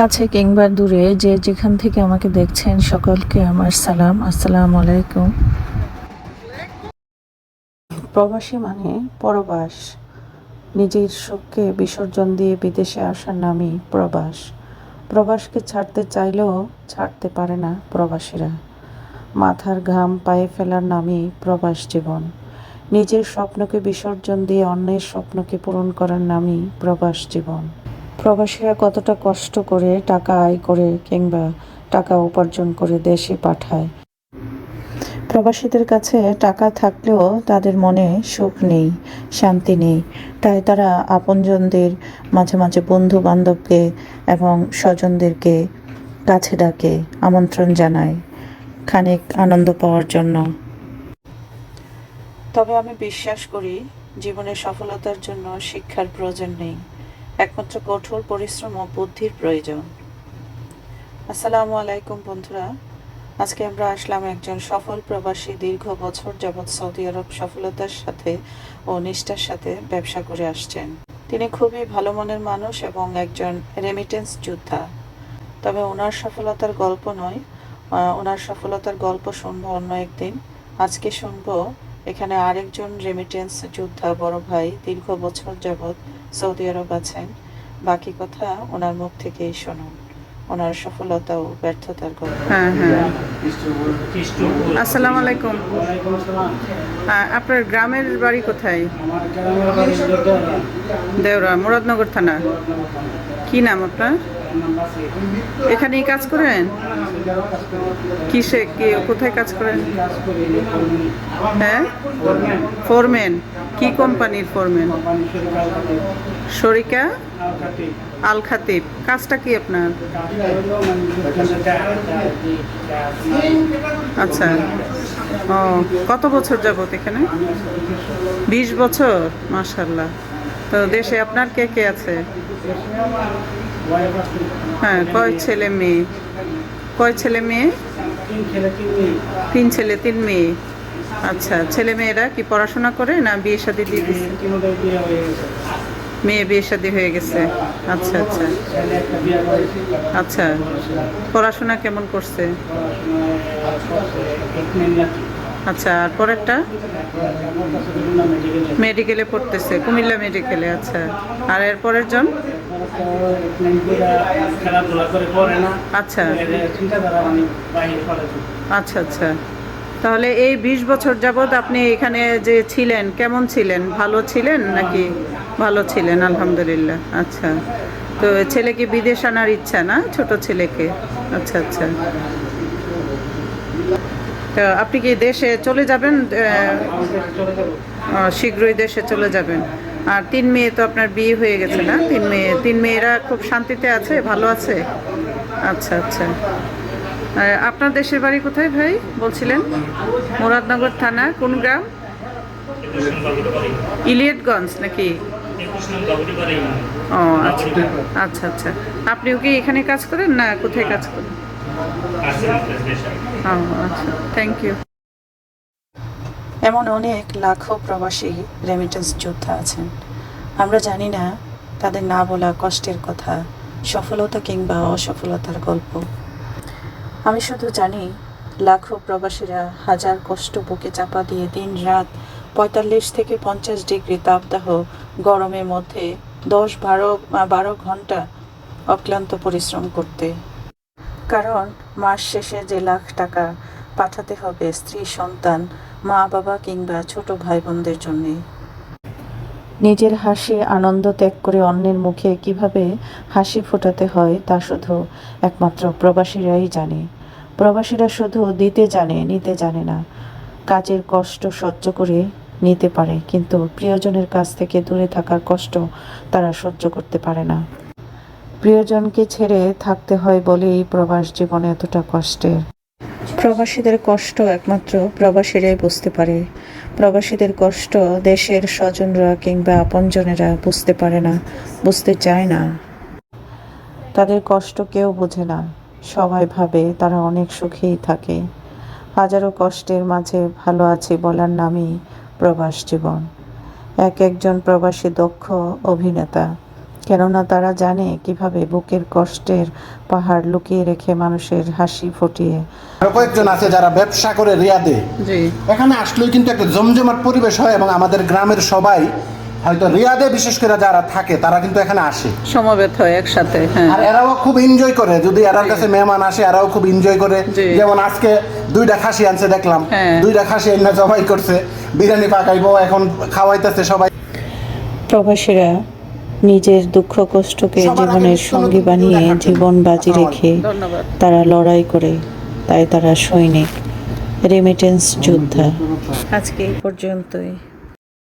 কাছে কিংবা দূরে যে যেখান থেকে আমাকে দেখছেন, সকলকে আমার সালাম। আসসালামু আলাইকুম। প্রবাসী মানে পরবাস। নিজের সুখকে বিসর্জন দিয়ে বিদেশে আসার নামই প্রবাস। প্রবাসকে ছাড়তে চাইলেও ছাড়তে পারে না প্রবাসীরা। মাথার ঘাম পায়ে ফেলার নামই প্রবাস জীবন। নিজের স্বপ্নকে বিসর্জন দিয়ে অন্যের স্বপ্নকে পূরণ করার নামই প্রবাস জীবন। প্রবাসীরা কতটা কষ্ট করে টাকা আয় করে কিংবা টাকা উপার্জন করে দেশে পাঠায়? প্রবাসীদের কাছে টাকা থাকলেও তাদের মনে সুখ নেই, শান্তি নেই। তাই তারা আপনজনদের, মাঝে মাঝে বন্ধু বান্ধবকে এবং স্বজনদেরকে কাছে ডাকে, আমন্ত্রণ জানায়, খানিক আনন্দ পাওয়ার জন্য। তবে আমি বিশ্বাস করি, জীবনে সফলতার জন্য শিক্ষার প্রয়োজন নেই। একমাত্র কঠোর পরিশ্রম ও বুদ্ধির প্রয়োজন। আসসালামু আলাইকুম, বন্ধুরা। আজকে আমরা আসলাম একজন সফল প্রবাসী দীর্ঘ বছর যাবৎ সৌদি আরব সফলতার সাথে ও নিষ্ঠার সাথে ব্যবসা করে আসছেন। তিনি খুবই ভালো মনের মানুষ এবং একজন রেমিটেন্স যোদ্ধা। তবে ওনার সফলতার গল্প নয় ওনার সফলতার গল্প শুনব অন্য একদিন। আজকে শুনব এখানে আরেকজন রেমিটেন্স যোদ্ধা বড় ভাই দীর্ঘ বছর যাবৎ সৌদি আরব আছেন। বাকি কথা ওনার মুখ থেকেই শুনুন। ওনার সফলতা ও ব্যর্থতার গল্প। হ্যাঁ হ্যাঁ। আসসালামু আলাইকুম। আপনার গ্রামের বাড়ি কোথায়। দেওরা মুরাদনগর থানা। কি নাম আপনার? এখানেই কাজ করেন? কিসে, কি, কোথায় কাজ করেন? হ্যাঁ? ফোরম্যান কি কোম্পানির ফোরম্যান শরিকা? আল খাতিব কাজটা কি আপনার। আচ্ছা। ও, কত বছর যাবত এখানে? বিশ বছর? মাশাল্লাহ তো দেশে আপনার কে কে আছে? হ্যাঁ কয় ছেলে মেয়ে? কয় ছেলে মেয়ে? তিন ছেলে, তিন মেয়ে। আচ্ছা ছেলে মেয়েরা কি পড়াশোনা করে না বিয়ে শাদি দিয়ে দিচ্ছে মেয়ে বিয়ে শাদি হয়ে গেছে। আচ্ছা আচ্ছা। আচ্ছা পড়াশোনা কেমন করছে? আচ্ছা আর পরেরটা? মেডিকেল পড়তেছে, কুমিল্লা মেডিকেলে আচ্ছা। আর এর পরের জন? আচ্ছা। আচ্ছা আচ্ছা। তাহলে এই বিশ বছর যাবৎ আপনি এখানে যে ছিলেন, কেমন ছিলেন? ভালো ছিলেন নাকি ভালো ছিলেন? আলহামদুলিল্লাহ। আচ্ছা। তো ছেলে কি বিদেশ আনার ইচ্ছা না? ছোট ছেলেকে? আচ্ছা আচ্ছা। তো আপনি কি দেশে চলে যাবেন? শীঘ্রই দেশে চলে যাবেন। আর তিন মেয়ে তো আপনার বিয়ে হয়ে গেছে না? তিন মেয়ে, তিন মেয়েরা খুব শান্তিতে আছে, ভালো আছে? আচ্ছা আচ্ছা। আপনার দেশের বাড়ি কোথায় ভাই? বলছিলেন? মুরাদনগর থানা, কোন গ্রাম? ইলিয়টগঞ্জ নাকি? ও আচ্ছা আচ্ছা আচ্ছা। আপনিও কি এখানে কাজ করেন না কোথায় কাজ করেন? আচ্ছা থ্যাংক ইউ এমন অনেক লাখো প্রবাসী রেমিটেন্স যোদ্ধা আছেন। আমরা জানি না তাদের না বলা কষ্টের কথা সফলতা কিংবা অসফলতার গল্প। আমি শুধু জানি লাখো প্রবাসীরা হাজার কষ্ট বুকে চাপা দিয়ে দিন রাত পঁয়তাল্লিশ থেকে পঞ্চাশ ডিগ্রি তাপদাহ গরমের মধ্যে দশ বারো বারো ঘণ্টা অক্লান্ত পরিশ্রম করতে কারণ মাস শেষে যে লাখ টাকা পাঠাতে হবে স্ত্রী, সন্তান মা বাবা কিংবা ছোট ভাই বোনদের জন্যে। নিজের হাসি, আনন্দ ত্যাগ করে অন্যের মুখে কীভাবে হাসি ফোটাতে হয় তা শুধু একমাত্র প্রবাসীরাই জানে। প্রবাসীরা শুধু দিতে জানে, নিতে জানে না। কাজের কষ্ট সহ্য করে নিতে পারে, কিন্তু প্রিয়জনের কাছ থেকে দূরে থাকার কষ্ট তারা সহ্য করতে পারে না। প্রিয়জনকে ছেড়ে থাকতে হয় বলেই প্রবাস জীবন এতটা কষ্টের। প্রবাসীদের কষ্ট একমাত্র প্রবাসীরাই বুঝতে পারে। প্রবাসীদের কষ্ট দেশের স্বজনরা কিংবা আপনজনেরা বুঝতে পারে না বুঝতে চায় না। তাদের কষ্ট কেউ বোঝে না। সবাই ভাবে তারা অনেক সুখেই থাকে। হাজারো কষ্টের মাঝে ভালো আছে বলার নামই প্রবাস জীবন। এক একজন প্রবাসী দক্ষ অভিনেতা। কেননা তারা জানে কীভাবে বুকের কষ্টের পাহাড় লুকিয়ে রেখে মানুষের হাসি ফুটিয়ে। আরও কয়েকজন আছে যারা ব্যবসা করে রিয়াদে। এখানে আসলেই কিন্তু একটা জমজমাট পরিবেশ হয় এবং আমাদের গ্রামের সবাই হয়তো রিয়াদে বিশেষ করে যারা থাকে তারা কিন্তু এখানে আসে। সমবেত হয় একসাথে হ্যাঁ। আর এরাও খুব এনজয় করে। যদি এরার কাছে মেহমান আসে এরাও খুব এনজয় করে। যেমন আজকে দুইটা খাসি আনছে দেখলাম। হ্যাঁ। দুইটা খাসি এনে জবাই করছে। বিরিয়ানি পাকাইবো এখন খাওয়াইতেছে সবাই। প্রবাসীরা নিজের দুঃখ কষ্টকে জীবনের সঙ্গী বানিয়ে জীবন বাজি রেখে তারা লড়াই করে তাই তারা সৈনিক। রেমিটেন্স যোদ্ধা। আজকে এই পর্যন্তই।